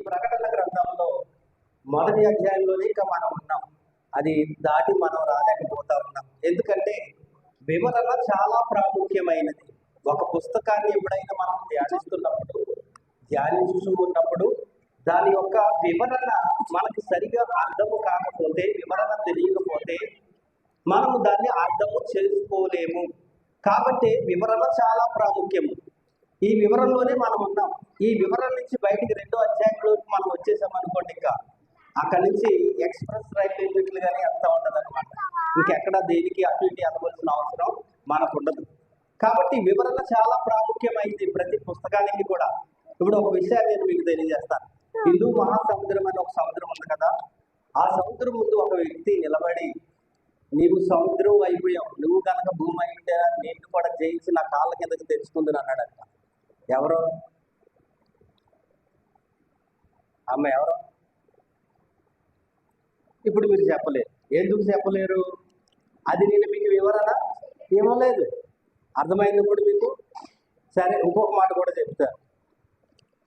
ఈ ప్రకటన గ్రంథంలో మొదటి అధ్యాయంలోనే ఇంకా మనం ఉన్నాం. అది దాటి మనం రాలేకపోతా ఉన్నాం. ఎందుకంటే వివరణ చాలా ప్రాముఖ్యమైనది. ఒక పుస్తకాన్ని ఎప్పుడైనా మనం ధ్యానిస్తున్నప్పుడు ధ్యానించుకున్నప్పుడు దాని యొక్క వివరణ మనకి సరిగా అర్థము కాకపోతే వివరణ తెలియకపోతే మనము దాన్ని అర్థము చేసుకోలేము. కాబట్టి వివరణ చాలా ప్రాముఖ్యము. ఈ వివరణలోనే మనం ఉన్నాం. ఈ వివరణ నుంచి బయటికి రెండో అధ్యాయంలోకి మనం వచ్చేసాం అనుకోండి ఇంకా. అక్కడి నుంచి ఎక్స్ప్రెస్ రైల్ మీటర్లు కానీ అంతా ఉండదు అనమాట ఇంకెక్కడ దేనికి అటు ఇటు అనవలసిన అవసరం మనకు ఉండదు కాబట్టి వివరణ చాలా ప్రాముఖ్యమైంది ప్రతి పుస్తకానికి కూడా. ఇప్పుడు ఒక విషయాన్ని నేను మీకు తెలియజేస్తాను. హిందూ మహాసముద్రం అని ఒక సముద్రం ఉంది కదా. ఆ సముద్రం ముందు ఒక వ్యక్తి నిలబడి నీవు సముద్రం అయిపోయావు నువ్వు కనుక భూమి అయితే నేను కూడా జయించి నా కాళ్ళ కిందకి తెచ్చుకుందని అన్నాడంట ఎవరో? అమ్మ ఎవరు? ఇప్పుడు మీరు చెప్పలేరు ఎందుకు చెప్పలేరు? అది నేను మీకు వివరణ ఇవ్వలేదు అర్థమైంది మీకు? సరే ఇంకొక మాట కూడా చెప్తా.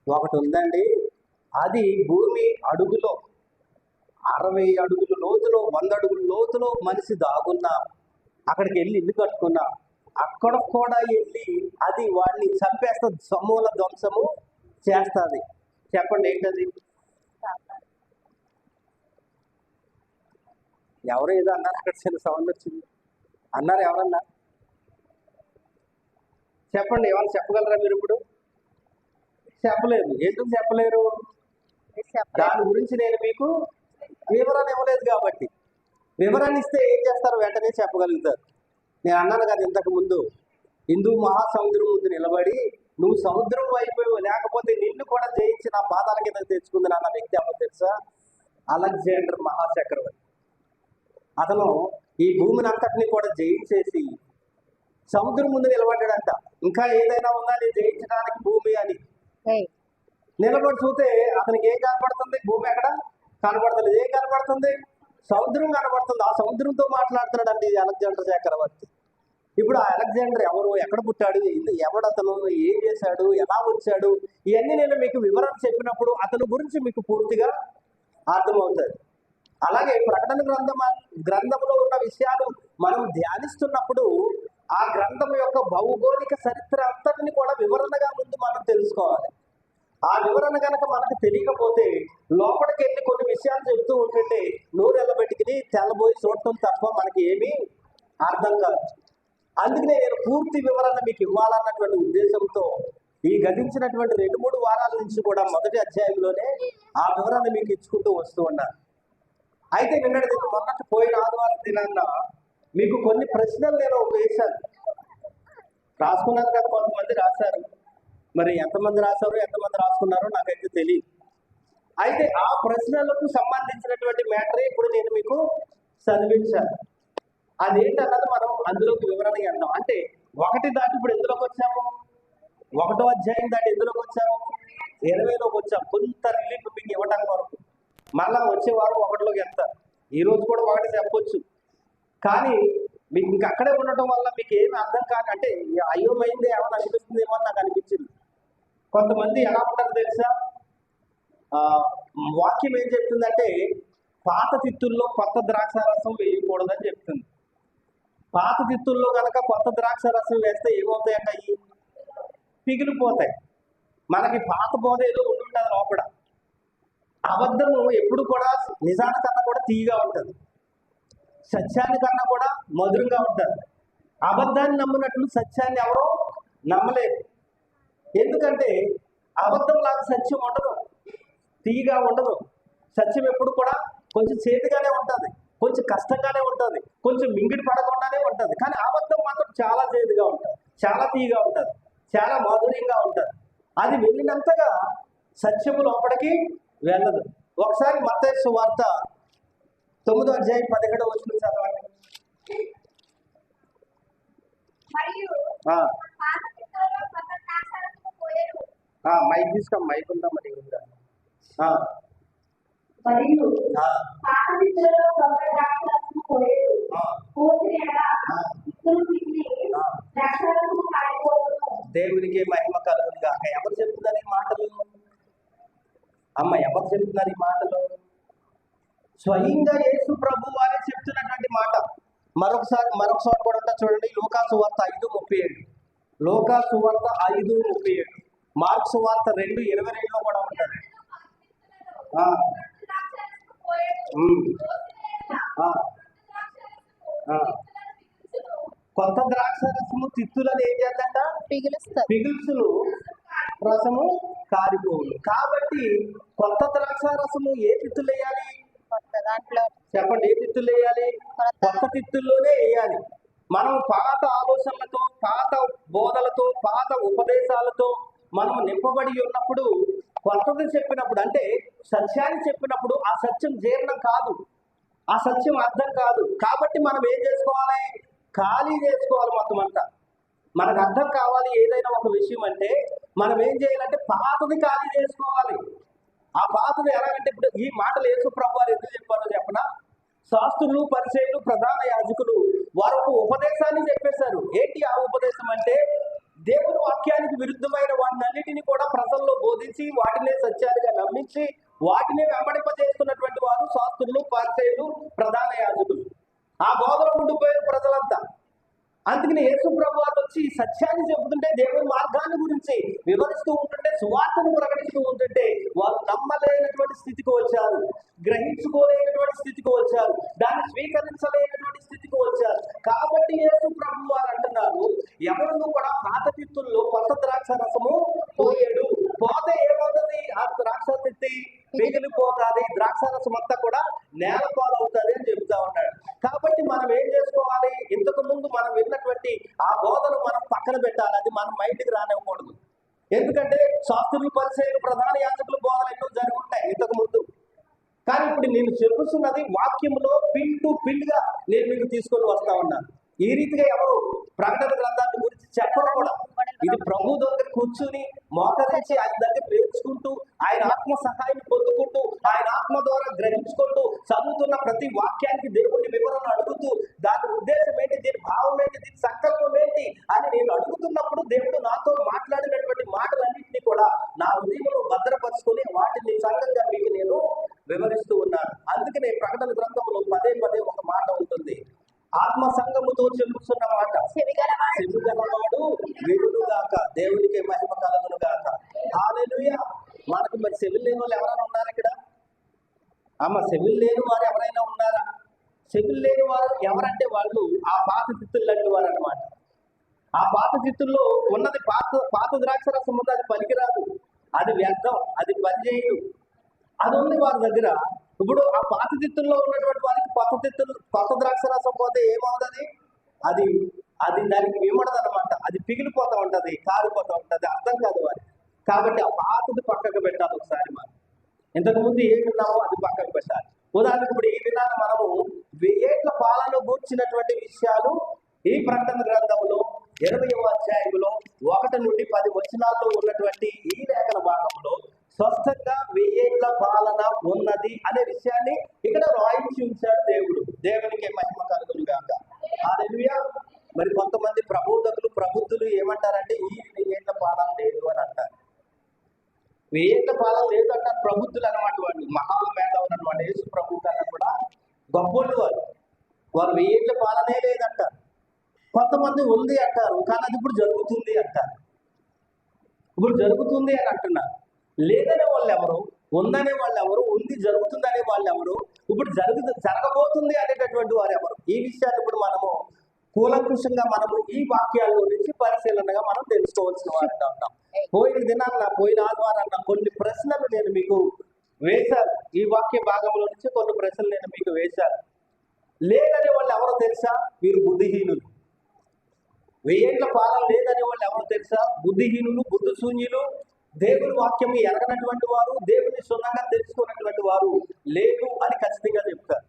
ఒకటి ఉందండి. అది భూమి అడుగులో అరవై అడుగుల లోతులో వంద అడుగుల లోతులో మనిషి దాగున్నా అక్కడికి వెళ్ళి ఇల్లు కట్టుకున్నా అక్కడ కూడా వెళ్ళి అది వాడిని చంపేస్తుంది సమూల ధ్వంసము చేస్తుంది. చెప్పండి ఏంటది? ఎవరు ఏదో అన్నారు అక్కడ చిన్న సౌండ్ వచ్చింది. అన్నారు ఎవరన్నా? చెప్పండి ఏమన్నా చెప్పగలరా మీరు ఇప్పుడు? చెప్పలేదు. ఎందుకు చెప్పలేరు? దాని గురించి నేను మీకు వివరణ ఇవ్వలేదు కాబట్టి. వివరణ ఇస్తే ఏం చేస్తారు? వెంటనే చెప్పగలుగుతారు. నేను అన్నాను కదా ఇంతకు ముందు హిందూ మహాసముద్రం ముందు నిలబడి నువ్వు సముద్రం వైపు లేకపోతే నిన్ను కూడా జయించి నా పాదాల కింద తెచ్చుకుంది అన్న వ్యక్తి ఎవరు తెలుసా అలెగ్జాండర్ మహాచక్రవర్తి. అతను ఈ భూమిని అంతటిని కూడా జయించేసి సముద్రం ముందు నిలబడ్డాడంట. ఇంకా ఏదైనా ఉందా నేను జయించడానికి భూమి అని. నిలబడి చూస్తే అతనికి ఏం కనపడుతుంది? భూమి ఎక్కడ? కనపడుతుంది ఏం కనపడుతుంది? సముద్రం కనపడుతుంది. ఆ సముద్రంతో మాట్లాడుతున్నాడు అండి అలెగ్జాండర్ చక్రవర్తి. ఇప్పుడు ఆ అలెగ్జాండర్ ఎవరు? ఎక్కడ పుట్టాడు? ఎవడతను ఏం చేశాడు? ఎలా వచ్చాడు? ఇవన్నీ నేను మీకు వివరణ చెప్పినప్పుడు అతని గురించి మీకు పూర్తిగా అర్థమవుతుంది. అలాగే ప్రకటన గ్రంథం గ్రంథంలో ఉన్న విషయాలు మనం ధ్యానిస్తున్నప్పుడు ఆ గ్రంథం యొక్క భౌగోళిక చరిత్ర అంతటిని కూడా వివరణగా ముందు మనం తెలుసుకోవాలి. ఆ వివరణ కనుక మనకు తెలియకపోతే లోపలికి వెళ్ళి కొన్ని విషయాలు చెప్తూ ఉంటుంటే నూరు ఎల్లబెట్టుకుని తెల్లబోయి చూడటం తప్ప మనకి ఏమీ అర్థం కాదు. అందుకనే నేను పూర్తి వివరణ మీకు ఇవ్వాలన్నటువంటి ఉద్దేశంతో ఈ గతించినటువంటి రెండు మూడు వారాల నుంచి కూడా మొదటి అధ్యాయంలోనే ఆ వివరణ మీకు ఇచ్చుకుంటూ వస్తూ ఉన్నాను. అయితే నిన్నటి దిన మొన్నటి పోయిన ఆదివారం దినాన్న మీకు కొన్ని ప్రశ్నలు నేను వేశాను. రాసుకున్నారు కదా కొంతమంది రాశారు. మరి ఎంతమంది రాశారు ఎంతమంది రాసుకున్నారో నాకైతే తెలియదు అయితే ఆ ప్రశ్నలకు సంబంధించినటువంటి మ్యాటర్ ఇప్పుడు నేను మీకు చదివించాను. అదేంటన్నది మనం అందులోకి వివరణ వెళ్దాం అంటే ఒకటి దాటి ఇప్పుడు ఎందులోకి వచ్చాము? ఒకటో అధ్యాయం దాటి ఎందులోకి వచ్చాము? ఇరవైలోకి వచ్చాము కొంత రిలీఫ్ మీకు ఇవ్వడానికి వరకు. మళ్ళా వచ్చే వారం ఒకటిలోకి వెళ్తారు ఈరోజు కూడా ఒకటి చెప్పొచ్చు. కానీ మీకు ఇంక అక్కడే ఉండటం వల్ల మీకు ఏమి అర్థం కాదు అంటే అయోమైంది ఏమైనా అనిపిస్తుందేమో అని నాకు అనిపించింది. కొంతమంది ఎలా ఉంటారు తెలుసా? వాక్యం ఏం చెప్తుందంటే పాత తిత్తుల్లో కొత్త ద్రాక్ష రసం వేయకూడదని చెప్తుంది. పాత తిత్తుల్లో కనుక కొత్త ద్రాక్ష రసం వేస్తే ఏమవుతాయంట అవి పిగిలిపోతాయి. మనకి పాత బోధ ఏదో ఉంటుంటుంది లోపల. అబద్ధము ఎప్పుడు కూడా నిజానికన్నా కూడా తీయగా ఉంటుంది. సత్యానికన్నా కూడా మధురంగా ఉంటుంది. అబద్ధాన్ని నమ్మినట్లు సత్యాన్ని ఎవరో నమ్మలేరు. ఎందుకంటే అబద్ధం లాగా సత్యం ఉండదు. తీయగా ఉండదు. సత్యం ఎప్పుడు కూడా కొంచెం చేతిగానే ఉంటుంది. కొంచెం కష్టంగానే ఉంటుంది. కొంచెం మింగిడి పడకుండానే ఉంటుంది. కానీ అబద్ధం మాత్రం చాలా చేతిగా ఉంటుంది. చాలా తీయగా ఉంటుంది. చాలా మాధుర్యంగా ఉంటుంది. అది వెళ్ళినంతగా సత్యము లోపలికి వెళ్ళదు. ఒకసారి మత్తయి వార్త తొమ్మిదో అధ్యాయం పదిహేడో వచ్చిన చదవండి. మైక్ తీసుకో మైక్ ఉందా మరి ఉందా? మరియు. దేవునికి మహిమ కలుగును గాక ఎవరు చెప్తున్నారు ఈ మాటలు? అమ్మ ఎవరు చెప్తున్నారు ఈ మాటలు? స్వయంగా యేసు ప్రభు వారే చెప్తున్నటువంటి మాట. మరొకసారి మరొకసారి కూడా ఉంటా చూడండి లోకా సువార్త ఐదు ముప్పై ఏడు. లోకా సువార్త ఐదు ముప్పై ఏడు. మార్క్ సువార్త రెండు ఇరవై రెండులో కూడా ఉంటుంది. కొత్త ద్రాక్ష రసము తిత్తులని ఏం చేద్దంట? పిగుల్సులు రసము కారిపోవును. కాబట్టి కొత్త ద్రాక్ష రసము ఏ తిత్తులు వేయాలి? దాంట్లో చెప్పండి ఏ తిత్తులు వేయాలి? కొత్త తిత్తుల్లోనే వేయాలి. మనం పాత ఆలోచనలతో పాత బోధలతో పాత ఉపదేశాలతో మనం నింపబడి ఉన్నప్పుడు కొత్తది చెప్పినప్పుడు అంటే సత్యాన్ని చెప్పినప్పుడు ఆ సత్యం జీర్ణం కాదు. ఆ సత్యం అర్థం కాదు. కాబట్టి మనం ఏం చేసుకోవాలి? ఖాళీ చేసుకోవాలి మొత్తం అంతా మనకు అర్థం కావాలి ఏదైనా ఒక విషయం అంటే మనం ఏం చేయాలంటే పాతది ఖాళీ చేసుకోవాలి. ఆ పాతది ఎలాగంటే ఇప్పుడు ఈ మాటలు యేసు ప్రభు వారు ఎందుకు చెప్పారో చెప్పనా? శాస్త్రులు పరిచయులు ప్రధాన యాజకులు వారు ఒక ఉపదేశాన్ని చెప్పేశారు. ఏంటి ఆ ఉపదేశం అంటే దేవుని వాక్యానికి విరుద్ధమైన వాటినన్నిటిని కూడా ప్రజల్లో బోధించి వాటినే సత్యాలుగా నమ్మించి వాటినే వెంబడింపజేస్తున్నటువంటి వారు శాస్త్రులు పరిచయులు ప్రధాన యాజకులు. ఆ బోధన ఉండిపోయిన ప్రజలంతా. అందుకని యేసు ప్రభు వారు వచ్చి సత్యాన్ని చెబుతుంటే దేవుని మార్గాన్ని గురించి వివరిస్తూ ఉంటుంటే సువార్తను ప్రకటిస్తూ ఉంటుంటే వారు నమ్మలేనటువంటి స్థితికి వచ్చారు. గ్రహించుకోలేనటువంటి స్థితికి వచ్చారు. దాన్ని స్వీకరించలేనటువంటి స్థితికి వచ్చారు. కాబట్టి యేసు ప్రభు వారు అంటున్నారు ఎవరు కూడా పాత తిత్తుల్లో కొత్త ద్రాక్ష రసము పోయాడు. పోతే ఏమవుతుంది? ఆ ద్రాక్ష తిత్తి మిగిలిపోతుంది. ద్రాక్ష రసం అంతా కూడా నేల పాలవుతుంది అని చెబుతా ఉన్నాడు. కాబట్టి మనం ఏం చేసుకోవాలి? ఇంతకు ముందు మనం విన్నటువంటి ఆ బోధను మనం పక్కన పెట్టాలి. అది మన మైండ్కి రానివ్వకూడదు. ఎందుకంటే శాస్త్రులు పరిచయాలు ప్రధాన యాజకులు బోధలు ఎన్నో జరుగుతాయి ఇంతకు ముందు. కానీ ఇప్పుడు నేను చెప్పుతున్నది వాక్యంలో పిన్ టు పిన్గా నేను మీకు తీసుకొని వస్తా ఉన్నాను. ఈ రీతిగా ఎవరు ప్రకటన గ్రంథాన్ని గురించి చెప్పరు కూడా. ఇది ప్రభు దగ్గర కూర్చుని మోకరించి ఆయన దగ్గర నేర్చుకుంటూ ఆయన ఆత్మ సహాయం పొందుకుంటూ ఆయన ఆత్మ ద్వారా గ్రహించుకుంటూ చదువుతున్న ప్రతి వాక్యానికి దేవుడిని వివరణ అడుగుతూ దాని ఉద్దేశం ఏంటి దీని భావం ఏంటి దీని సంకల్పం ఏంటి అని నేను అడుగుతున్నప్పుడు దేవుడు నాతో మాట్లాడినటువంటి మాటలన్నింటినీ కూడా నా హృదయంలో భద్రపరుచుకొని వాటిని సంఘంగా మీకు నేను వివరిస్తూ ఉన్నాను. అందుకనే ప్రకటన గ్రంథం పదే పదే ఒక మాట ఉంటుంది ఆత్మ సంఘముతో చెల్లుతున్న మాట చెవిగలవాడు వినుగాక దేవునికి మహిమ కలగును గాక హాలెలూయా మనకు మరి చెవులు లేని వాళ్ళు ఎవరైనా ఉన్నారు ఇక్కడ? అమ్మ చెవులు లేని వారు ఎవరైనా ఉన్నారా? చెవులు లేని వారు ఎవరంటే వాళ్ళు ఆ పాత తిత్తులు లాంటి వారు అనమాట ఆ పాత తిత్తుల్లో ఉన్నది పాత పాత ద్రాక్ష రసం అది పనికిరాదు. అది వ్యర్థం అది పనిచేయదు. అది ఉంది వారి దగ్గర. ఇప్పుడు ఆ పాత తిత్తుల్లో ఉన్నటువంటి వారికి కొత్త తిత్తులు కొత్త ద్రాక్ష రసం పోతే ఏమవుతుంది? అది అది దానికి విమడదు అనమాట అది పిగిలిపోతూ ఉంటుంది కారిపోతూ ఉంటుంది అర్థం కాదు వారి కాబట్టి ఆ పాతది పక్కకు పెట్టాలి ఒకసారి మనం ఇంతకు ముందు ఏమున్నామో అది పక్కకు పెట్టాలి. ఉదాహరణకు ఇప్పుడు ఈ విధాన మనము వెయ్యేళ్ళ పాలను గూర్చినటువంటి విషయాలు ఈ ప్రకటన గ్రంథంలో ఇరవై అధ్యాయంలో ఒకటి నుండి పది వచనాల్లో ఉన్నటువంటి ఈ లేఖన భాగంలో స్వస్థంగా వెయ్యేళ్ళ పాలన ఉన్నది అనే విషయాన్ని ఇక్కడ రాయించి ఉంచాడు దేవుడు. దేవునికి మహిమ కలుగులు కాక మరి కొంతమంది ప్రబోధకులు ప్రబుద్ధులు ఏమంటారంటే ఈ వెయ్యేళ్ళ పాలన లేదు అని అంటారు. వెయ్యేళ్ళ పాలన లేదంటారు ప్రభుత్వులు అనమాట వాళ్ళు. మహామేధావులు అనమాట యేసు ప్రభు కన్నా కూడా గొప్పోళ్ళు వారు వారు వెయ్యేళ్ళ పాలనే లేదంటారు కొంతమంది ఉంది అంటారు కానీ అది ఇప్పుడు జరుగుతుంది అంటారు. ఇప్పుడు జరుగుతుంది అని అంటున్నారు. లేదనే వాళ్ళు ఎవరు ఉందనే వాళ్ళు ఎవరు ఉంది జరుగుతుందనే వాళ్ళు ఎవరు ఇప్పుడు జరుగు జరగబోతుంది అనేటటువంటి వారు ఎవరు ఈ విషయాన్ని ఇప్పుడు మనము కూలంకుషంగా మనము ఈ వాక్యాల్లో నుంచి పరిశీలనగా మనం తెలుసుకోవాల్సిన వారిగా ఉంటాం పోయిన దినాన్న పోయిన ఆదివారాన్న కొన్ని ప్రశ్నలు నేను మీకు వేశాను. ఈ వాక్య భాగంలో నుంచి కొన్ని ప్రశ్నలు నేను మీకు వేశాను. లేదనే వాళ్ళు ఎవరో తెలుసా? మీరు బుద్ధిహీనులు. వెయ్యేళ్ళ పాలన లేదనే వాళ్ళు ఎవరో తెలుసా? బుద్ధిహీనులు బుద్ధిశూన్యులు దేవుని వాక్యం ఎరగనటువంటి వారు దేవుని సున్నంగా తెలుసుకున్నటువంటి వారు లేదు అని ఖచ్చితంగా చెప్తారు.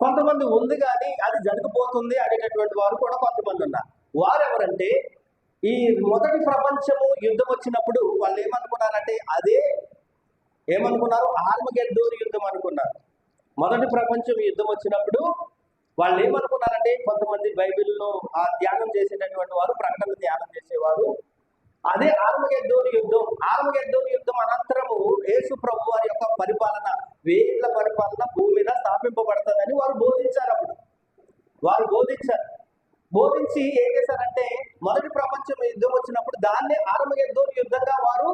కొంతమంది ఉంది కానీ అది జరగబోతుంది అనేటటువంటి వారు కూడా కొంతమంది ఉన్నారు. వారు ఎవరంటే ఈ మొదటి ప్రపంచము యుద్ధం వచ్చినప్పుడు వాళ్ళు ఏమనుకున్నారంటే అదే ఏమనుకున్నారు? ఆర్మగెడ్డూరు యుద్ధం అనుకున్నారు. మొదటి ప్రపంచం యుద్ధం వచ్చినప్పుడు వాళ్ళు ఏమనుకున్నారంటే కొంతమంది బైబిల్లో ఆ ధ్యానం చేసేటటువంటి వారు ప్రకటన ధ్యానం చేసేవారు. అదే ఆర్మగెద్దోని యుద్ధం. ఆర్మగెద్దోని యుద్ధం అనంతరము యేసు ప్రభు వారి యొక్క పరిపాలన వేల పరిపాలన భూమి మీద స్థాపింపబడుతుందని వారు బోధించారు అప్పుడు. వారు బోధించారు. బోధించి ఏం చేశారంటే మొదటి ప్రపంచం యుద్ధం వచ్చినప్పుడు దాన్నే ఆర్మగెద్దోని యుద్ధంగా వారు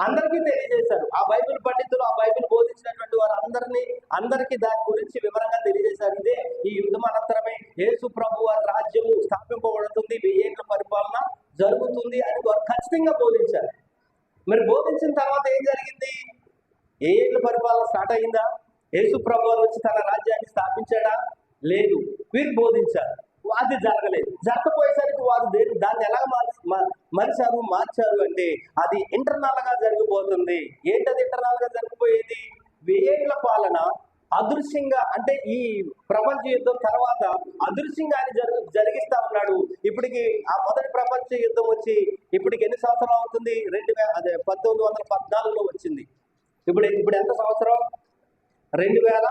అందరికీ తెలియజేశారు. ఆ బైబిల్ పండితులు ఆ బైబిల్ బోధించినటువంటి వారు అందరినీ అందరికీ దాని గురించి వివరంగా తెలియజేశారు. ఇదే ఈ యుద్ధం అనంతరమే యేసు ప్రభు వారి రాజ్యము స్థాపింపబడుతుంది. వెయ్యేళ్ళ పరిపాలన జరుగుతుంది అని ఖచ్చితంగా బోధించారు. మరి బోధించిన తర్వాత ఏం జరిగింది? ఏ ఏళ్ళ పరిపాలన స్టార్ట్ అయిందా? యేసు ప్రభు వచ్చి తన రాజ్యాన్ని స్థాపించాడా? లేదు. వీరు బోధించారు. అది జరగలేదు. జరగపోయేసరికి వారు దేని దాన్ని ఎలా మార్చి మ- మార్చారు అంటే అది ఇంటర్నల్గా జరిగిపోతుంది. ఏంటది ఇంటర్నల్గా జరిగిపోయేది? వెయ్యేళ్ళ పాలన అదృశ్యంగా అంటే ఈ ప్రపంచ యుద్ధం తర్వాత అదృశ్యంగా ఆయన జరుగు జరిగిస్తా ఉన్నాడు. ఇప్పటికి ఆ మొదటి ప్రపంచ యుద్ధం వచ్చి ఇప్పటికి ఎన్ని సంవత్సరాలు అవుతుంది? రెండు వేల అదే పంతొమ్మిది వందల పద్నాలుగులో వచ్చింది. ఇప్పుడు ఇప్పుడు ఎంత సంవత్సరం? రెండు వేల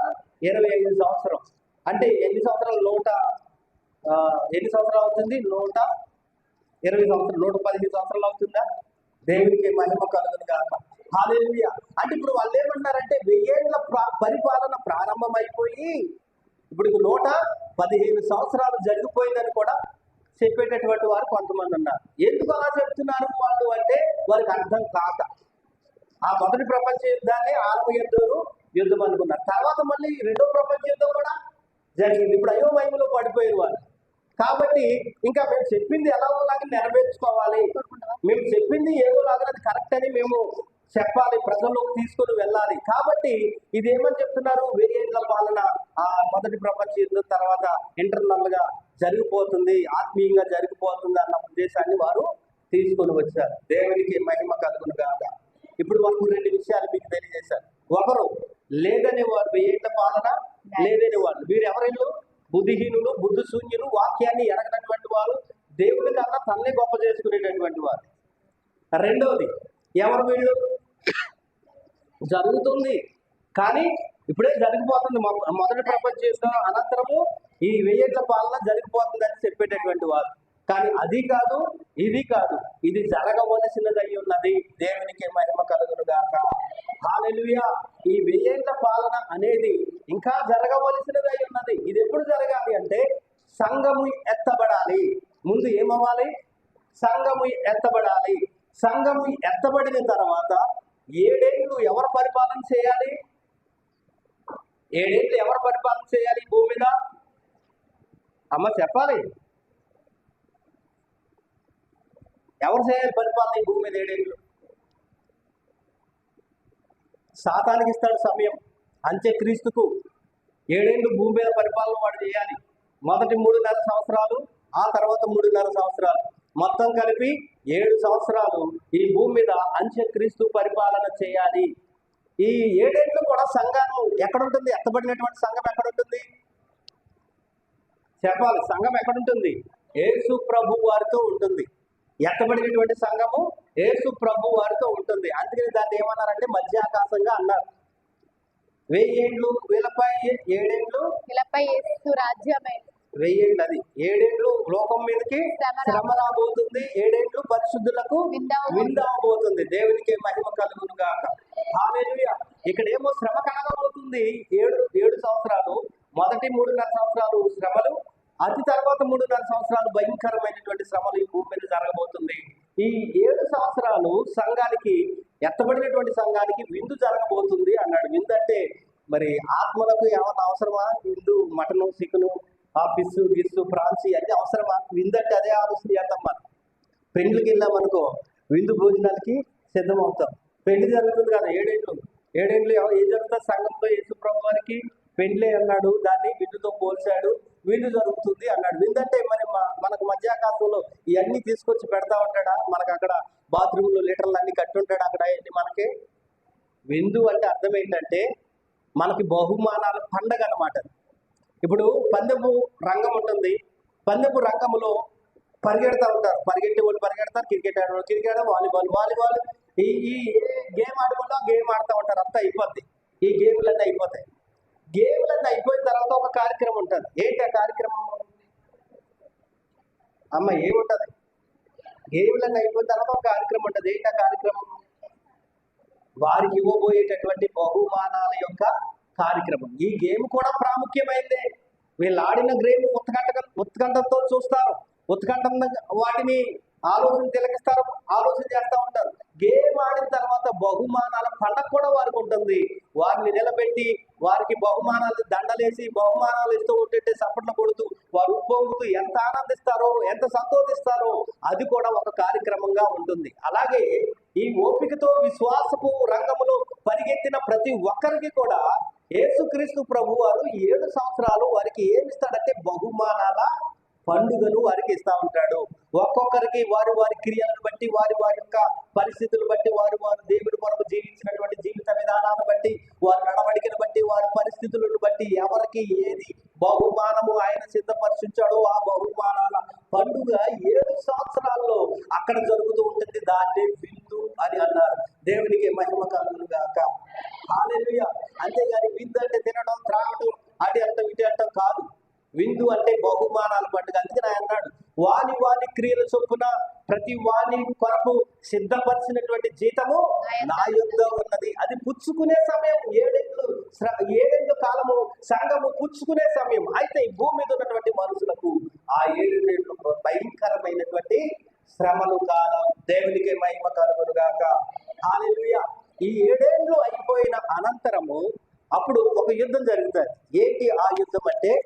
ఇరవై ఐదు సంవత్సరం. అంటే ఎన్ని సంవత్సరాలు? నూట ఎన్ని సంవత్సరాలు అవుతుంది? నూట ఇరవై సంవత్సరాలు నూట పదిహేను సంవత్సరాలు అవుతుందా? దేవునికి మహిమ కలుగును కాక హాలేలుయ. అంటే ఇప్పుడు వాళ్ళు ఏమంటారంటే వెయ్యేళ్ళ ప్రా- పరిపాలన ప్రారంభమైపోయి ఇప్పుడు ఇక నూట పదిహేను సంవత్సరాలు జరిగిపోయిందని కూడా చెప్పేటటువంటి వారు కొంతమంది ఉన్నారు. ఎందుకు అలా చెప్తున్నారు వాళ్ళు అంటే వారికి అర్థం కాక. ఆ మొదటి ప్రపంచ యుద్ధాన్ని ఆరవ యుద్ధం యుద్ధం అనుకున్నారు. తర్వాత మళ్ళీ రెండో ప్రపంచ యుద్ధం కూడా జరిగింది. ఇప్పుడు అయోమయంలో పడిపోయారు వాళ్ళు. కాబట్టి ఇంకా మేము చెప్పింది ఎలా లాగా నెరవేర్చుకోవాలి. మేము చెప్పింది ఏదో లాగా అది కరెక్ట్ అని మేము చెప్పాలి ప్రజల్లోకి తీసుకొని వెళ్ళాలి. కాబట్టి ఇది ఏమని చెప్తున్నారు? వెయ్యేళ్ళ పాలన ఆ మొదటి ప్రపంచ యుద్ధం తర్వాత ఇంటర్నల్గా జరిగిపోతుంది ఆత్మీయంగా జరిగిపోతుంది అన్న ఉద్దేశాన్ని వారు తీసుకొని వచ్చారు. దేవునికి మహిమ కలుగును కాక ఇప్పుడు వరకు రెండు విషయాలు మీకు తెలియజేశారు. ఒకరు లేదని వారు వెయ్యేళ్ళ పాలన లేదని వాళ్ళు వీరు బుద్ధిహీనులు బుద్ధి శూన్యులు వాక్యాన్ని ఎరగనటువంటి వారు దేవుని కన్నా తన్నే గొప్ప చేసుకునేటటువంటి వారు. రెండవది ఎవరు వీళ్ళు? జరుగుతుంది. కానీ ఇప్పుడే జరిగిపోతుంది. మొదటి ప్రపంచ యుద్ధం అనంతరము ఈ వెయ్యేళ్ళ పాలన జరిగిపోతుంది అని చెప్పేటటువంటి వారు. కానీ అది కాదు ఇది కాదు. ఇది జరగవలసినదై ఉన్నది. దేవునికి మహిమ కలుగునుగాక హాలెలుయా ఈ వెయ్యేళ్ళ పాలన అనేది ఇంకా జరగవలసినదై ఉన్నది. ఇది ఎప్పుడు జరగాలి అంటే సంఘము ఎత్తబడాలి. ముందు ఏమవ్వాలి? సంఘము ఎత్తబడాలి. సంఘము ఎత్తబడిన తర్వాత ఏడేళ్ళు ఎవరు పరిపాలన చేయాలి? ఏడేళ్ళు ఎవరు పరిపాలన చేయాలి భూమి మీద? అమ్మ చెప్పాలి. ఎవరు చేయాలి పరిపాలన ఈ భూమి మీద ఏడేళ్ళు? శాతానికి ఇస్తాడు సమయం. అంత్యక్రీస్తుకు ఏడేళ్ళు భూమి మీద పరిపాలన వాడు చేయాలి. మొదటి మూడున్నర సంవత్సరాలు ఆ తర్వాత మూడున్నర సంవత్సరాలు. మొత్తం కలిపి ఏడు సంవత్సరాలు ఈ భూమి మీద అంత్యక్రీస్తు పరిపాలన చేయాలి. ఈ ఏడేళ్ళు కూడా సంఘం ఎక్కడ ఉంటుంది ఎత్తబడినటువంటి సంఘం ఎక్కడ ఉంటుంది చెప్పాలి సంఘం ఎక్కడ ఉంటుంది ప్రభు వారితో ఉంటుంది. ఎత్తబడినటువంటి సంఘము ఏసు ప్రభు వారితో ఉంటుంది. అందుకని దాన్ని ఏమన్నారంటే మధ్యాకాశంగా అన్నారు. వెయ్యేండ్లు వీళ్ళపై ఏడేండ్లు వీళ్ళపై యేసు వెయ్యేండ్లు అది ఏడేండ్లు లోకం మీదకి శ్రమ రాబోతుంది ఏడేండ్లు పరిశుద్ధులకు విందవబోతుంది. దేవునికి మహిమ కలుగును గాక. ఇక్కడ ఏమో శ్రమ కలగబోతుంది. ఏడు ఏడు సంవత్సరాలు మొదటి మూడున్నర సంవత్సరాలు శ్రమలు అతి తర్వాత మూడున్నర సంవత్సరాలు భయంకరమైనటువంటి శ్రమలు ఈ భూమి మీద జరగబోతుంది. ఈ ఏడు సంవత్సరాలు సంఘానికి ఎత్తబడినటువంటి సంఘానికి విందు జరగబోతుంది అన్నాడు. విందు అంటే మరి ఆత్మలకు ఏమన్నా అవసరమా? విందు మటను చికెను ఆ పిస్సు గిస్సు ప్రాన్సి ఇవన్నీ అవసరమా? విందంటే అదే ఆలోచన చేద్దాం మనం. పెండ్లికి వెళ్ళామనుకో విందు భోజనాలకి సిద్ధం అవుతాం పెళ్ళి జరుగుతుంది కదా ఏడేళ్ళు ఏడేళ్ళు ఏం జరుగుతుంది? సంఘంలో యేసుప్రభు వారికి పెండ్లే అన్నాడు దాన్ని విందుతో పోల్చాడు విందు జరుగుతుంది అన్నాడు. విందంటే మరి మనకు మధ్యాకాశంలో ఇవన్నీ తీసుకొచ్చి పెడతా ఉంటాడా? మనకు అక్కడ బాత్రూంలో లీటర్లు అన్ని కట్టి ఉంటాడు అక్కడ మనకి? విందు అంటే అర్థం ఏంటంటే మనకి బహుమానాల పండగ అనమాట ఇప్పుడు పందెపు రంగం ఉంటుంది. పందెపు రంగంలో పరిగెడతా ఉంటారు. పరిగెట్టే వాళ్ళు పరిగెడతారు క్రికెట్ ఆడవాళ్ళు క్రికెట్ వాలీబాల్ వాలీబాల్. ఈ ఈ గేమ్ ఆడేవాళ్ళు గేమ్ ఆడుతూ ఉంటారు. అంతా అయిపోద్ది. ఈ గేమ్లన్నీ అయిపోతాయి. గేమ్లన్నీ అయిపోయిన తర్వాత ఒక కార్యక్రమం ఉంటుంది. ఏంటి ఆ కార్యక్రమం? అమ్మ ఏముంటుంది? గేమ్లన్నీ అయిపోయిన తర్వాత ఒక కార్యక్రమం ఉంటుంది. ఏంటి ఆ కార్యక్రమం? వారికి ఇవ్వబోయేటటువంటి బహుమానాల యొక్క కార్యక్రమం. ఈ గేమ్ కూడా ప్రాముఖ్యమైంది. వీళ్ళు ఆడిన గేమ్ ఉత్కంఠ ఉత్కంఠంతో చూస్తారు. ఉత్కంఠం వాటిని ఆలోచన తిలకిస్తారు ఆలోచన చేస్తూ ఉంటారు. గేమ్ ఆడిన తర్వాత బహుమానాల పండగ కూడా వారికి ఉంటుంది. వారిని నిలబెట్టి వారికి బహుమానాలు దండలేసి బహుమానాలు ఇస్తూ ఉంటుంటే సప్పట్లు కొడుతూ వారు ఉప్పొంగుతూ ఎంత ఆనందిస్తారో ఎంత సంతోషిస్తారో అది కూడా ఒక కార్యక్రమంగా ఉంటుంది. అలాగే ఈ ఓపికతో విశ్వాసపు రంగములో పరిగెత్తిన ప్రతి ఒక్కరికి కూడా యేసుక్రీస్తు ప్రభు వారు ఏడు సంవత్సరాలు వారికి ఏమి ఇస్తాడంటే బహుమానాల? పండుగను వారికి ఇస్తా ఉంటాడు. ఒక్కొక్కరికి వారి వారి క్రియలను బట్టి వారి వారి యొక్క పరిస్థితులు బట్టి వారు వారు దేవుడి కొరకు జీవించినటువంటి జీవిత విధానాన్ని బట్టి వారి నడవడికను బట్టి వారి పరిస్థితులను బట్టి ఎవరికి ఏది బహుమానము ఆయన సిద్ధపరిచించాడో ఆ బహుమానాల పండుగ ఏడు సంవత్సరాల్లో అక్కడ జరుగుతూ ఉంటుంది. దాన్ని విందు అని అన్నారు. దేవునికి మహిమ కలుగును గాక. హాలెలుయా అంతేగాని విందు అంటే తినడం త్రాగడం అటు అంత ఇటు అంటాం కాదు. విందు అంటే బహుమానాల పండుగ అందుకని ఆయన అన్నాడు వాని వాని క్రియల చొప్పున ప్రతి వాని కొరకు సిద్ధపరిచినటువంటి జీతము నా యొక్క ఉన్నది. అది పుచ్చుకునే సమయం ఏడేళ్ళు శ్ర- ఏడేళ్ళు కాలము సంఘము పుచ్చుకునే సమయం. అయితే ఈ భూమి మీద ఉన్నటువంటి మనుషులకు ఆ ఏడేళ్ళు భయంకరమైనటువంటి శ్రమలు కాలం దేవునికి మహిమ కలుగును గాక. ఈ ఏడేళ్ళు అయిపోయిన అనంతరము అప్పుడు ఒక యుద్ధం జరుగుతుంది. ఏంటి ఆ యుద్ధం అంటే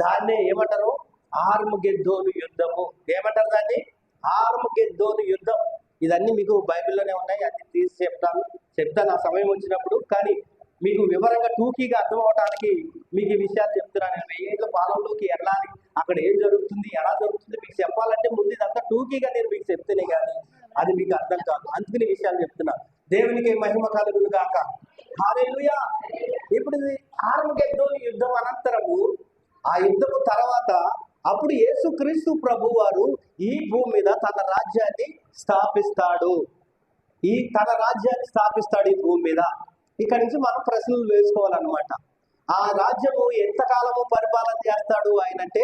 దాన్నే ఏమంటారు? ఆర్మగెద్దోను యుద్ధము. ఏమంటారు దాన్ని? ఆర్మగెద్దోను యుద్ధం. ఇదన్నీ మీకు బైబిల్లోనే ఉన్నాయి అన్ని తీసి చెప్తాను. చెప్తాను ఆ సమయం వచ్చినప్పుడు. కానీ మీకు వివరంగా టూకీగా అర్థం అవడానికి మీకు ఈ విషయాలు చెప్తున్నాను. నేను వెయ్యేళ్ళ పాలనలోకి వెళ్ళాలి అక్కడ ఏం జరుగుతుంది ఎలా జరుగుతుంది మీకు చెప్పాలంటే ముందు ఇదంతా టూకీగా నేను మీకు చెప్తేనే కానీ అది మీకు అర్థం కాదు. అందుకని విషయాలు చెప్తున్నా. దేవునికి మహిమ కలుగును కాక హారేలుయా ఇప్పుడు ఇది ఆర్మగెద్దోని యుద్ధం అనంతరము ఆ యుద్ధము తర్వాత అప్పుడు యేసుక్రీస్తు ప్రభు వారు ఈ భూమి మీద తన రాజ్యాన్ని స్థాపిస్తాడు. ఈ తన రాజ్యాన్ని స్థాపిస్తాడు ఈ భూమి మీద. ఇక్కడి నుంచి మనం ప్రశ్నలు వేసుకోవాలన్నమాట. ఆ రాజ్యము ఎంతకాలము పరిపాలన చేస్తాడు ఆయన అంటే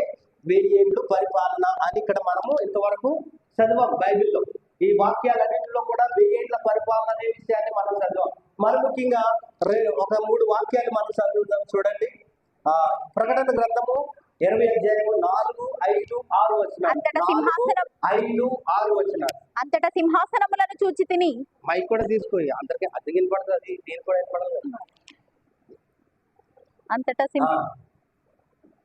వెయ్యి ఏళ్ళు పరిపాలన అని ఇక్కడ మనము ఇంతవరకు చదివాం బైబిల్లో. ఈ వాక్యాలన్నింటిలో కూడా వెయ్యేళ్ళ పరిపాలన అనే విషయాన్ని మనం చదివాం. మరి ముఖ్యంగా రే- ఒక మూడు వాక్యాలు మనం చదువుదాం చూడండి. ప్రకటన గ్రంథము ఇరవై అధ్యాయము నాలుగు ఐదు ఆరు వచ్చిన అంతటా సింహాసనం- ఐదు ఆరు వచ్చిన అంతటా సింహాసనములను చూచి తిని మైక్ కూడా తీసుకో అందరికి అద్దెకి వినపడుతుంది నేను కూడా వినపడదు అంతటా సింహ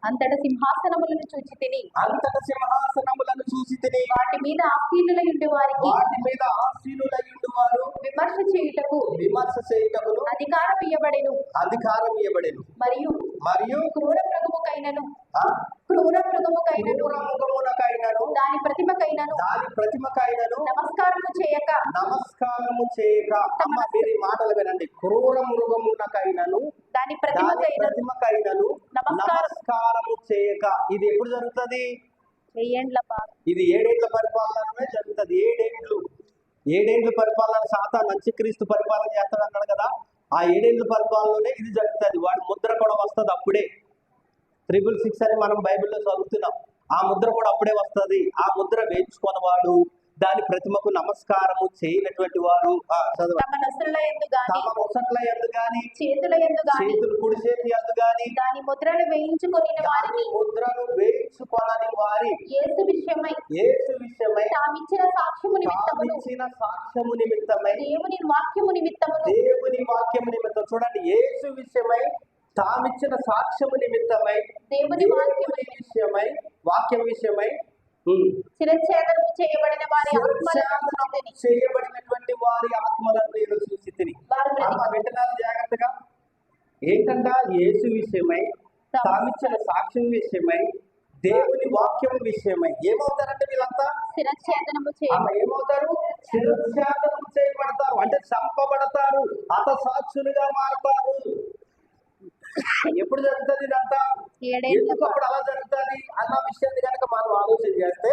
అంతటా సింహాసనములను చూచి తిని. అంతట సింహాసనములను చూసి తిని. వాటి మీద ఆసీనులై ఉండే వారికి వాటి మీద ఆశీనులయ్యుండు వారు విమర్శ చేయుటకు విమర్శ చేయుటకును అధికారం ఇయ్యబడెను. అధికారం ఇవ్వబడేను మరియు మరియు క్రూర మృగముకైనను. ఆ, క్రూర మృగముకైనను. దాని ప్రతిమకైనను దాని ప్రతిమకైనను నమస్కారము చేయక. నమస్కారము చేయక. అమ్మ మీరు మాటలు వినండి. క్రూర మృగమునకైనను దాని ప్రతిమకైనను ప్రతిమకైనను నమస్కారం. నమస్కారము చేయక. ఇది ఎప్పుడు జరుగుతుంది? ఇది ఏడేళ్ళ పరిపాలనమే జరుగుతుంది. ఏడేండ్లు. ఏడేండ్ల పరిపాలన సాతాన్ అంత్యక్రీస్తు పరిపాలన చేస్తాడు అన్నాడు కదా. ఆ ఏడేండ్ల పరిపాలనలోనే ఇది జరుగుతుంది. వాడి ముద్ర కూడా వస్తుంది అప్పుడే. త్రిబుల్ సిక్స్ అని మనం బైబిల్లో చదువుతున్నాం. ఆ ముద్ర కూడా అప్పుడే వస్తుంది. ఆ ముద్ర వేయించుకున్నవాడు దాని ప్రతిమకు నమస్కారము చేయనటువంటి వారు చేతుల చేతులు కుడి చేతి ఎందు గాని దాని ముద్రను వేయించుకొని వారిని ముద్రను వేయించుకోనని వారి యేసు విషయమై యేసు విషయమై తామిచ్చిన సాక్ష్యము నిమిత్తమును తామిచ్చిన సాక్ష్యము నిమిత్తమై దేవుని వాక్యము నిమిత్తమును దేవుని వాక్యము నిమిత్తం చూడండి. యేసు విషయమై తామిచ్చిన సాక్ష్యము నిమిత్తమై దేవుని వాక్యము దేవుని విషయమై వాక్యం విషయమై ఉమ్, శిరఛేదనము చేయబడిన వారి ఆత్మలను. చేయబడినటువంటి వారి ఆత్మలను నేను చూసి తిని వింటున్నారు జాగ్రత్తగా? ఏంటంట యేసు విషయమై తామిచ్చిన సాక్ష్యం విషయమై దేవుని వాక్యం విషయమై ఏమవుతారంటే వీళ్ళంతా? శిరఛేదనము ఏమవుతారు? శిరఛేదనం చేయబడతారు. అంటే చంపబడతారు. హతసాక్షులుగా మారతారు. ఎప్పుడు జరుగుతుంది ఇదంతా? ఎందుకు అప్పుడు అలా జరుగుతుంది అన్న విషయాన్ని కనుక మనం ఆలోచన చేస్తే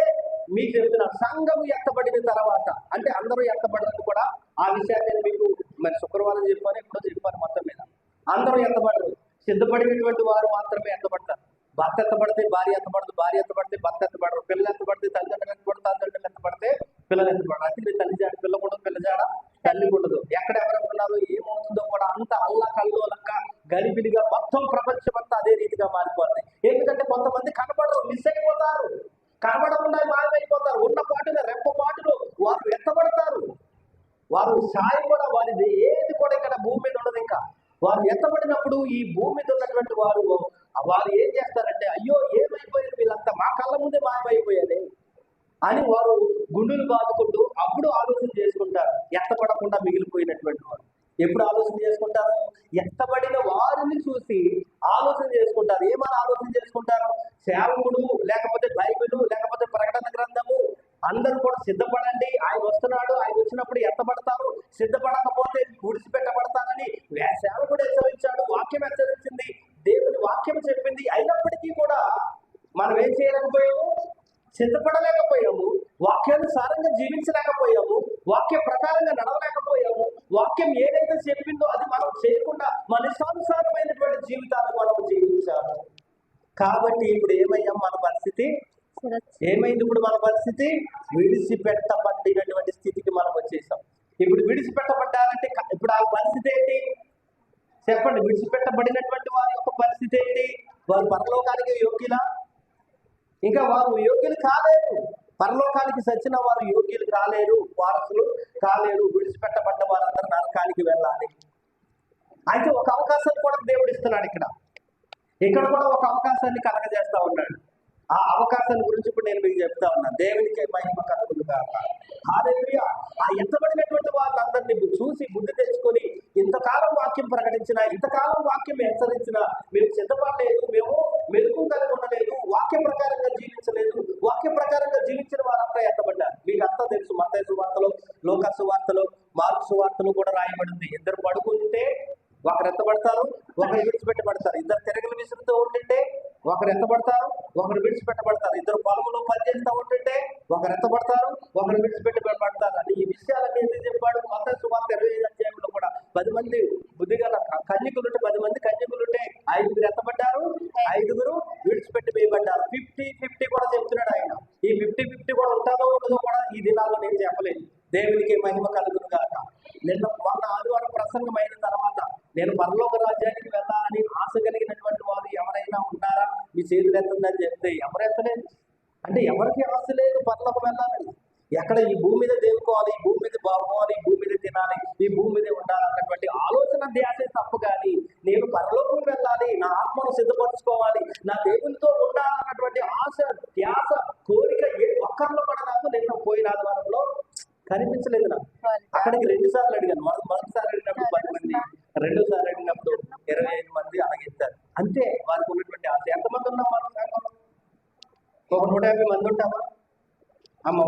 మీకు చెప్తున్నా సంఘము ఎత్తబడిన తర్వాత అంటే అందరూ ఎత్తబడదని కూడా ఆ విషయాన్ని నేను మీకు మరి శుక్రవారం చెప్పాను ఎప్పుడో చెప్పాను మొత్తం మీద. అందరూ ఎత్తబడరు సిద్ధపడినటువంటి వారు మాత్రమే ఎత్తబడతారు. భర్త ఎత్తబడితే భార్య ఎత్తబడదు భార్య ఎత్తబడితే భర్త ఎత్తబడరు పిల్లలు ఎత్తబడితే తల్లిదండ్రులు ఎత్తబడితే తల్లిదండ్రులు ఎత్తబడితే పిల్లలు ఎత్తుకోవడం అతిథి తల్లి జాడ పిల్ల కూడా పిల్ల జాడ తల్లి ఉండదు. ఎక్కడ ఎవరెవరు ఉన్నారో ఏమవుతుందో కూడా అంత అల్లా కల్లోలంక గలిబిలిగా మొత్తం ప్రపంచం అంతా అదే రీతిగా మారిపోతుంది. ఎందుకంటే కొంతమంది కనబడరు మిస్ అయిపోతారు. కనబడకుండా మాయమైపోతారు ఉన్న పాటుగా రెప్ప పాటులో వారు ఎత్తబడతారు. వారు సాయం కూడా వారిది ఏది కూడా ఇక్కడ భూమి మీద ఉండదు ఇంకా. వారు ఎత్తబడినప్పుడు ఈ భూమి మీద ఉన్నటువంటి వారు వారు ఏం చేస్తారంటే అయ్యో ఏమైపోయారు వీళ్ళంతా? మా కళ్ళ ముందే మాయమైపోయారు అని వారు గుండెలు బాదుకుంటూ అప్పుడు ఆలోచన చేసుకుంటారు. ఎత్తపడకుండా మిగిలిపోయినటువంటి వారు. ఎప్పుడు ఆలోచన చేసుకుంటారు? ఎత్తబడిన వారిని చూసి ఆలోచన చేసుకుంటారు? ఏమని ఆలోచన చేసుకుంటారు? సేవకుడు లేకపోతే బైబిల్ లేకపోతే ప్రకటన గ్రంథము అందరూ కూడా సిద్ధపడండి. ఆయన వస్తున్నాడు ఆయన వచ్చినప్పుడు ఎత్తబడతారు సిద్ధపడకపోతే విడిచిపెట్టబడతారని సేవకుడు హెచ్చరించాడు వాక్యం హెచ్చరించింది. దేవుని వాక్యం చెప్పింది అయినప్పటికీ కూడా మనం ఏం చేయలేకపోయాము? సిద్ధపడలేకపోయాము వాక్యానుసారంగా జీవించలేకపోయాము వాక్య ప్రకారంగా నడవలేకపోయాము వాక్యం ఏదైతే చెప్పిందో అది మనం చేయకుండా మన ఇష్టానుసారమైనటువంటి జీవితాలు మనం జీవించాము. కాబట్టి ఇప్పుడు ఏమయ్యాం మన పరిస్థితి? ఏమైంది ఇప్పుడు మన పరిస్థితి? విడిచిపెట్టబడినటువంటి స్థితికి మనం వచ్చేసాం. ఇప్పుడు విడిచిపెట్టబడ్డారంటే ఇప్పుడు ఆ పరిస్థితి ఏంటి? చెప్పండి విడిచిపెట్టబడినటువంటి వారి యొక్క పరిస్థితి ఏంటి? వారు పరలోకానికి యోగ్యులా? ఇంకా వారు యోగ్యులు కాలేరు. పరలోకానికి సచ్చిన వారు యోగ్యులు కాలేరు. వారసులు కాలేరు. విడిచిపెట్టబడ్డ వారందరూ నరకానికి వెళ్ళాలి. అయితే ఒక అవకాశాన్ని కూడా దేవుడు ఇస్తున్నాడు ఇక్కడ. ఇక్కడ కూడా ఒక అవకాశాన్ని కలగజేస్తా ఉన్నాడు. ఆ అవకాశాన్ని గురించి ఇప్పుడు నేను మీకు చెప్తా ఉన్నాను దేవునికి మహిమ కలుగులు కాక హాలేలుయా ఆ ఎత్తబడినటువంటి వాళ్ళందరినీ చూసి బుద్ధి తెచ్చుకొని ఇంతకాలం వాక్యం ప్రకటించిన ఇంతకాలం వాక్యం హెచ్చరించిన మీరు సిద్ధపడలేదు మేము మెరుగు కలిగి ఉండలేదు వాక్య ప్రకారంగా జీవించలేదు వాక్య ప్రకారంగా జీవించిన వారంతా ఎత్తబడ్డారు మీకు అంతా తెలుసు మత సువార్తలు లోక సువార్తలు మార్కు సువార్తలు కూడా రాయబడింది ఇద్దరు పడుకుంటే ఒకరు ఎత్తబడతారు ఒకరు విడిచిపెట్టబడతారు ఇద్దరు తిరగలు విసురుతూ ఉంటుంటే ఒకరు ఎత్తబడతారు ఒకరు విడిచిపెట్టబడతారు ఇద్దరు పొలములో పనిచేస్తూ ఉంటుంటే ఒకరు ఎత్తబడతారు ఒకరు విడిచిపెట్టబడతారు అని ఈ విషయాలన్నీ ఎందుకు చెప్పాడు మొత్తం సుమారు ఇరవై ఐదు అధ్యాయంలో కూడా పది మంది బుద్ధిగల కన్యకులుంటే పది మంది కన్యకులుంటే ఐదుగురు ఎత్తబడ్డారు ఐదుగురు విడిచిపెట్టి వేయబడ్డారు ఫిఫ్టీ ఫిఫ్టీ కూడా చెప్తున్నాడు ఆయన ఈ ఫిఫ్టీ ఫిఫ్టీ కూడా ఉంటుందో ఉండదో కూడా ఈ దినాల్లో నేను చెప్పలేదు దేవునికి మహిమ కలుగును కాక నిన్న మొన్న ఆదివారం ప్రసంగం అయిన తర్వాత నేను పరలోక రాజ్యానికి వెళ్ళాలని ఆశ కలిగినటువంటి వారు ఎవరైనా ఉన్నారా? మీ చేతులు ఎత్తుందని చెప్తే ఎవరు ఎత్తలేదు? అంటే ఎవరికి ఆశ లేదు పరలోకం వెళ్ళాలని? ఎక్కడ ఈ భూమి మీద దేవుకోవాలి ఈ భూమి మీద బాగుకోవాలి ఈ భూమి మీద తినాలి ఈ భూమి మీద ఉండాలన్నటువంటి ఆలోచన ధ్యాసే తప్పు కానీ నేను పరలోకం వెళ్ళాలి నా ఆత్మను సిద్ధపరచుకోవాలి నా దేవునితో ఉండాలన్నటువంటి ఆశ ధ్యాస కోరిక ఏ ఒక్కరిలో కూడా నాకు నిన్న పోయిన ఆదివారంలో కనిపించలేదు నాకు అక్కడికి రెండు సార్లు అడిగాను. మొదటి మొదటిసారి అడిగినప్పుడు పది మంది రెండోసారి అడిగినప్పుడు ఇరవై ఐదు మంది అలాగిస్తారు అంతే వారికి ఉన్నటువంటి ఆశ. ఎంతమంది ఉన్నాం మన? ఒక నూట యాభై మంది ఉంటామా? అమ్మ